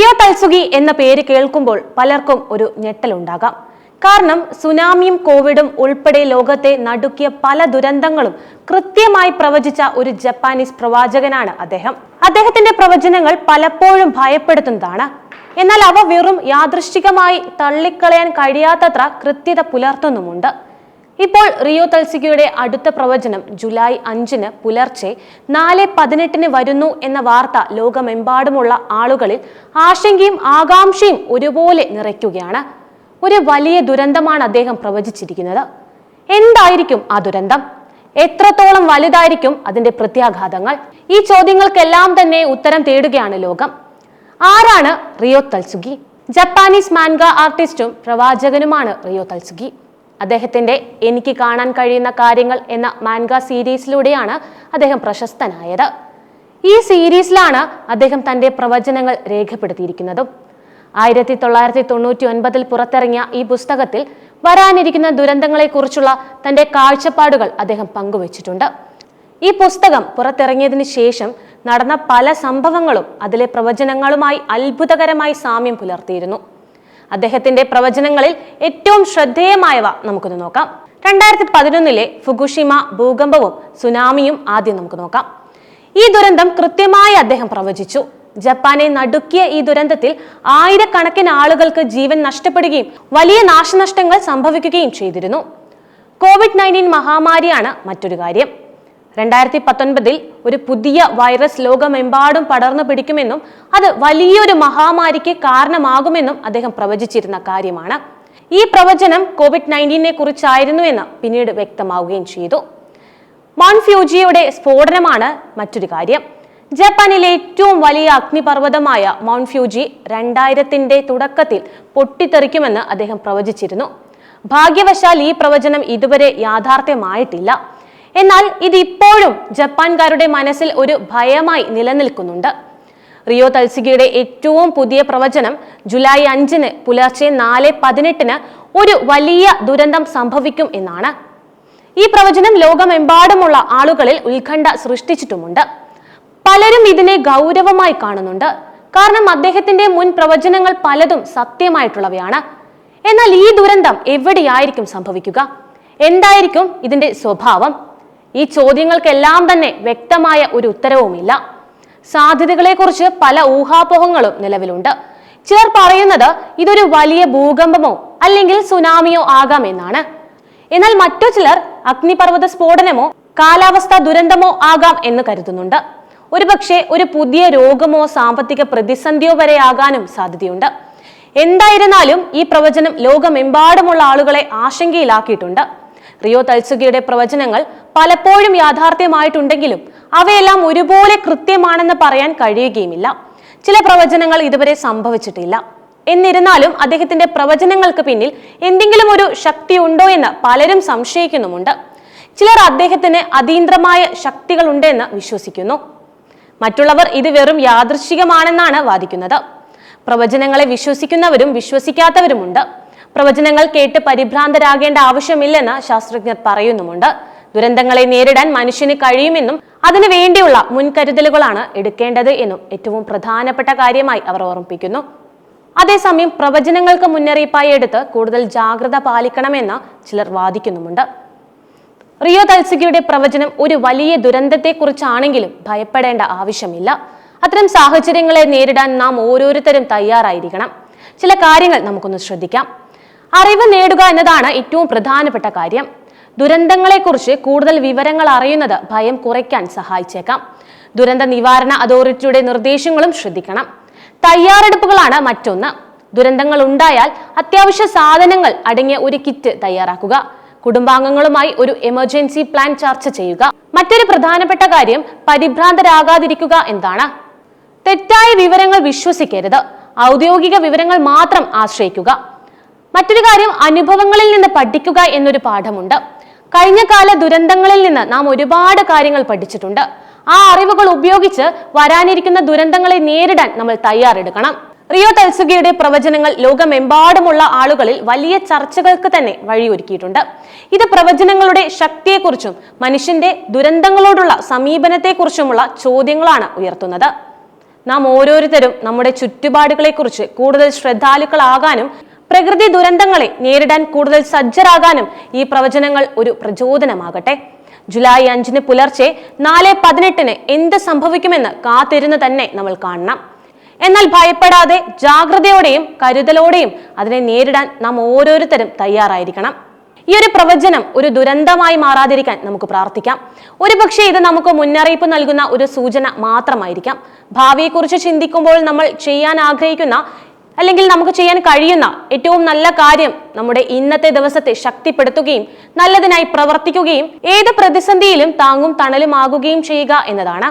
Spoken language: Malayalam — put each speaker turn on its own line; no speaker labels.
റിയോ തൽസുഗി എന്ന പേര് കേൾക്കുമ്പോൾ പലർക്കും ഒരു ഞെട്ടലുണ്ടാകാം. കാരണം സുനാമിയും കോവിഡും ഉൾപ്പെടെ ലോകത്തെ നടുക്കിയ പല ദുരന്തങ്ങളും കൃത്യമായി പ്രവചിച്ച ഒരു ജപ്പാനീസ് പ്രവാചകനാണ് അദ്ദേഹം. അദ്ദേഹത്തിന്റെ പ്രവചനങ്ങൾ പലപ്പോഴും ഭയപ്പെടുത്തുന്നതാണ്. എന്നാൽ അവ വെറും യാദൃശ്ചികമായി തള്ളിക്കളയാൻ കഴിയാത്തത്ര കൃത്യത പുലർത്തുന്നുമുണ്ട്. ഇപ്പോൾ റിയോ തൽസികയുടെ അടുത്ത പ്രവചനം ജൂലൈ അഞ്ചിന് പുലർച്ചെ നാല് പതിനെട്ടിന് വരുന്നു എന്ന വാർത്ത ലോകമെമ്പാടുമുള്ള ആളുകളിൽ ആശങ്കയും ആകാംക്ഷയും ഒരുപോലെ നിറയ്ക്കുകയാണ്. ഒരു വലിയ ദുരന്തമാണ് അദ്ദേഹം പ്രവചിച്ചിരിക്കുന്നത്. എന്തായിരിക്കും ആ ദുരന്തം? എത്രത്തോളം വലുതായിരിക്കും അതിന്റെ പ്രത്യാഘാതങ്ങൾ? ഈ ചോദ്യങ്ങൾക്കെല്ലാം തന്നെ ഉത്തരം തേടുകയാണ് ലോകം. ആരാണ് റിയോ തൽസുഗി? ജപ്പാനീസ് മാൻഗ ആർട്ടിസ്റ്റും പ്രവാചകനുമാണ് റിയോ തൽസുഗി. അദ്ദേഹത്തിന്റെ എനിക്ക് കാണാൻ കഴിയുന്ന കാര്യങ്ങൾ എന്ന മാൻഗ സീരീസിലൂടെയാണ് അദ്ദേഹം പ്രശസ്തനായത്. ഈ സീരീസിലാണ് അദ്ദേഹം തന്റെ പ്രവചനങ്ങൾ രേഖപ്പെടുത്തിയിരിക്കുന്നതും. ആയിരത്തി തൊള്ളായിരത്തി തൊണ്ണൂറ്റി ഒൻപതിൽ പുറത്തിറങ്ങിയ ഈ പുസ്തകത്തിൽ വരാനിരിക്കുന്ന ദുരന്തങ്ങളെക്കുറിച്ചുള്ള തന്റെ കാഴ്ചപ്പാടുകൾ അദ്ദേഹം പങ്കുവച്ചിട്ടുണ്ട്. ഈ പുസ്തകം പുറത്തിറങ്ങിയതിനു ശേഷം നടന്ന പല സംഭവങ്ങളും അതിലെ പ്രവചനങ്ങളുമായി അത്ഭുതകരമായി സാമ്യം പുലർത്തിയിരുന്നു. അദ്ദേഹത്തിന്റെ പ്രവചനങ്ങളിൽ ഏറ്റവും ശ്രദ്ധേയമായവ നമുക്കൊന്ന് നോക്കാം. രണ്ടായിരത്തി പതിനൊന്നിലെ ഫുഗുഷിമ ഭൂകമ്പവും സുനാമിയും ആദ്യം നമുക്ക് നോക്കാം. ഈ ദുരന്തം കൃത്യമായി അദ്ദേഹം പ്രവചിച്ചു. ജപ്പാനെ നടുക്കിയ ഈ ദുരന്തത്തിൽ ആയിരക്കണക്കിന് ആളുകൾക്ക് ജീവൻ നഷ്ടപ്പെടുകയും വലിയ നാശനഷ്ടങ്ങൾ സംഭവിക്കുകയും ചെയ്തിരുന്നു. കോവിഡ് നയന്റീൻ മഹാമാരിയാണ് മറ്റൊരു കാര്യം. രണ്ടായിരത്തി പത്തൊൻപതിൽ ഒരു പുതിയ വൈറസ് ലോകമെമ്പാടും പടർന്നു പിടിക്കുമെന്നും അത് വലിയൊരു മഹാമാരിക്ക് കാരണമാകുമെന്നും അദ്ദേഹം പ്രവചിച്ചിരുന്ന കാര്യമാണ്. ഈ പ്രവചനം കോവിഡ് നയന്റീനെ കുറിച്ചായിരുന്നു എന്ന് പിന്നീട് വ്യക്തമാവുകയും ചെയ്തു. മൗണ്ട് ഫ്യൂജിയുടെ സ്ഫോടനമാണ് മറ്റൊരു കാര്യം. ജപ്പാനിലെ ഏറ്റവും വലിയ അഗ്നിപർവതമായ മൗണ്ട് ഫ്യൂജി രണ്ടായിരത്തിന്റെ തുടക്കത്തിൽ പൊട്ടിത്തെറിക്കുമെന്ന് അദ്ദേഹം പ്രവചിച്ചിരുന്നു. ഭാഗ്യവശാൽ ഈ പ്രവചനം ഇതുവരെ യാഥാർത്ഥ്യമായിട്ടില്ല. എന്നാൽ ഇത് ഇപ്പോഴും ജപ്പാൻകാരുടെ മനസ്സിൽ ഒരു ഭയമായി നിലനിൽക്കുന്നുണ്ട്. റിയോ തൽസികയുടെ ഏറ്റവും പുതിയ പ്രവചനം ജൂലൈ അഞ്ചിന് പുലർച്ചെ നാല് പതിനെട്ടിന് ഒരു വലിയ ദുരന്തം സംഭവിക്കും എന്നാണ്. ഈ പ്രവചനം ലോകമെമ്പാടുമുള്ള ആളുകളിൽ ഉത്കണ്ഠ സൃഷ്ടിച്ചിട്ടുമുണ്ട്. പലരും ഇതിനെ ഗൗരവമായി കാണുന്നുണ്ട്. കാരണം അദ്ദേഹത്തിന്റെ മുൻ പ്രവചനങ്ങൾ പലതും സത്യമായിട്ടുള്ളവയാണ്. എന്നാൽ ഈ ദുരന്തം എവിടെയായിരിക്കും സംഭവിക്കുക? എന്തായിരിക്കും ഇതിന്റെ സ്വഭാവം? ഈ ചോദ്യങ്ങൾക്കെല്ലാം തന്നെ വ്യക്തമായ ഒരു ഉത്തരവുമില്ല. സാധ്യതകളെക്കുറിച്ച് പല ഊഹാപോഹങ്ങളും നിലവിലുണ്ട്. ചിലർ പറയുന്നത് ഇതൊരു വലിയ ഭൂകമ്പമോ അല്ലെങ്കിൽ സുനാമിയോ ആകാം എന്നാണ്. എന്നാൽ മറ്റു ചിലർ അഗ്നിപർവത സ്ഫോടനമോ കാലാവസ്ഥാ ദുരന്തമോ ആകാം എന്ന് കരുതുന്നുണ്ട്. ഒരുപക്ഷെ ഒരു പുതിയ രോഗമോ സാമ്പത്തിക പ്രതിസന്ധിയോ വരെ ആകാനും സാധ്യതയുണ്ട്. എന്തായിരുന്നാലും ഈ പ്രവചനം ലോകമെമ്പാടുമുള്ള ആളുകളെ ആശങ്കയിലാക്കിയിട്ടുണ്ട്. റിയോ തൽസുഗയുടെ പ്രവചനങ്ങൾ പലപ്പോഴും യാഥാർത്ഥ്യമായിട്ടുണ്ടെങ്കിലും അവയെല്ലാം ഒരുപോലെ കൃത്യമാണെന്ന് പറയാൻ കഴിയുകയുമില്ല. ചില പ്രവചനങ്ങൾ ഇതുവരെ സംഭവിച്ചിട്ടില്ല. എന്നിരുന്നാലും അദ്ദേഹത്തിന്റെ പ്രവചനങ്ങൾക്ക് പിന്നിൽ എന്തെങ്കിലും ഒരു ശക്തി ഉണ്ടോ എന്ന് പലരും സംശയിക്കുന്നുമുണ്ട്. ചിലർ അദ്ദേഹത്തിന് അതീന്ദ്രമായ ശക്തികളുണ്ടെന്ന് വിശ്വസിക്കുന്നു. മറ്റുള്ളവർ ഇത് വെറും യാദൃശ്ചികമാണെന്നാണ് വാദിക്കുന്നത്. പ്രവചനങ്ങളെ വിശ്വസിക്കുന്നവരും വിശ്വസിക്കാത്തവരുമുണ്ട്. പ്രവചനങ്ങൾ കേട്ട് പരിഭ്രാന്തരാകേണ്ട ആവശ്യമില്ലെന്ന് ശാസ്ത്രജ്ഞർ പറയുന്നുമുണ്ട്. ദുരന്തങ്ങളെ നേരിടാൻ മനുഷ്യന് കഴിയുമെന്നും അതിനു വേണ്ടിയുള്ള മുൻകരുതലുകളാണ് എടുക്കേണ്ടത് എന്നും ഏറ്റവും പ്രധാനപ്പെട്ട കാര്യമായി അവർ ഓർമ്മിപ്പിക്കുന്നു. അതേസമയം പ്രവചനങ്ങൾക്ക് മുന്നറിയിപ്പായി എടുത്ത് കൂടുതൽ ജാഗ്രത പാലിക്കണമെന്ന് ചിലർ വാദിക്കുന്നുമുണ്ട്. റിയോ തൽസികയുടെ പ്രവചനം ഒരു വലിയ ദുരന്തത്തെക്കുറിച്ചാണെങ്കിലും ഭയപ്പെടേണ്ട ആവശ്യമില്ല. അത്തരം സാഹചര്യങ്ങളെ നേരിടാൻ നാം ഓരോരുത്തരും തയ്യാറായിരിക്കണം. ചില കാര്യങ്ങൾ നമുക്കൊന്ന് ശ്രദ്ധിക്കാം. അറിവ് നേടുക എന്നതാണ് ഏറ്റവും പ്രധാനപ്പെട്ട കാര്യം. ദുരന്തങ്ങളെക്കുറിച്ച് കൂടുതൽ വിവരങ്ങൾ അറിയുന്നത് ഭയം കുറയ്ക്കാൻ സഹായിച്ചേക്കാം. ദുരന്ത നിവാരണ അതോറിറ്റിയുടെ നിർദ്ദേശങ്ങളും ശ്രദ്ധിക്കണം. തയ്യാറെടുപ്പുകളാണ് മറ്റൊന്ന്. ദുരന്തങ്ങൾ ഉണ്ടായാൽ അത്യാവശ്യ സാധനങ്ങൾ അടങ്ങിയ ഒരു കിറ്റ് തയ്യാറാക്കുക. കുടുംബാംഗങ്ങളുമായി ഒരു എമർജൻസി പ്ലാൻ ചർച്ച ചെയ്യുക. മറ്റൊരു പ്രധാനപ്പെട്ട കാര്യം പരിഭ്രാന്തരാകാതിരിക്കുക എന്താണ്. തെറ്റായ വിവരങ്ങൾ വിശ്വസിക്കരുത്. ഔദ്യോഗിക വിവരങ്ങൾ മാത്രം ആശ്രയിക്കുക. മറ്റൊരു കാര്യം അനുഭവങ്ങളിൽ നിന്ന് പഠിക്കുക എന്നൊരു പാഠമുണ്ട്. കഴിഞ്ഞ കാല ദുരന്തങ്ങളിൽ നിന്ന് നാം ഒരുപാട് കാര്യങ്ങൾ പഠിച്ചിട്ടുണ്ട്. ആ അറിവുകൾ ഉപയോഗിച്ച് വരാനിരിക്കുന്ന ദുരന്തങ്ങളെ നേരിടാൻ നമ്മൾ തയ്യാറെടുക്കണം. റിയോ തൽസുഗയുടെ പ്രവചനങ്ങൾ ലോകമെമ്പാടുമുള്ള ആളുകളിൽ വലിയ ചർച്ചകൾക്ക് തന്നെ വഴിയൊരുക്കിയിട്ടുണ്ട്. ഇത് പ്രവചനങ്ങളുടെ ശക്തിയെക്കുറിച്ചും മനുഷ്യന്റെ ദുരന്തങ്ങളോടുള്ള സമീപനത്തെക്കുറിച്ചുമുള്ള ചോദ്യങ്ങളാണ് ഉയർത്തുന്നത്. നാം ഓരോരുത്തരും നമ്മുടെ ചുറ്റുപാടുകളെക്കുറിച്ച് കൂടുതൽ ശ്രദ്ധാലുക്കളാകാനും പ്രകൃതി ദുരന്തങ്ങളെ നേരിടാൻ കൂടുതൽ സജ്ജരാകാനും ഈ പ്രവചനങ്ങൾ ഒരു പ്രചോദനമാകട്ടെ. ജൂലൈ അഞ്ചിന് പുലർച്ചെ നാല് പതിനെട്ടിന് എന്ത് സംഭവിക്കുമെന്ന് കാത്തിരുന്ന് തന്നെ നമ്മൾ കാണണം. എന്നാൽ ഭയപ്പെടാതെ ജാഗ്രതയോടെയും കരുതലോടെയും അതിനെ നേരിടാൻ നാം ഓരോരുത്തരും തയ്യാറായിരിക്കണം. ഈ ഒരു പ്രവചനം ഒരു ദുരന്തമായി മാറാതിരിക്കാൻ നമുക്ക് പ്രാർത്ഥിക്കാം. ഒരുപക്ഷെ ഇത് നമുക്ക് മുന്നറിയിപ്പ് നൽകുന്ന ഒരു സൂചന മാത്രമായിരിക്കാം. ഭാവിയെക്കുറിച്ച് ചിന്തിക്കുമ്പോൾ നമ്മൾ ചെയ്യാൻ ആഗ്രഹിക്കുന്ന അല്ലെങ്കിൽ നമുക്ക് ചെയ്യാൻ കഴിയുന്ന ഏറ്റവും നല്ല കാര്യം നമ്മുടെ ഇന്നത്തെ ദിവസത്തെ ശക്തിപ്പെടുത്തുകയും നല്ലതിനായി പ്രവർത്തിക്കുകയും ഏത് പ്രതിസന്ധിയിലും താങ്ങും തണലുമാകുകയും ചെയ്യുക എന്നതാണ്.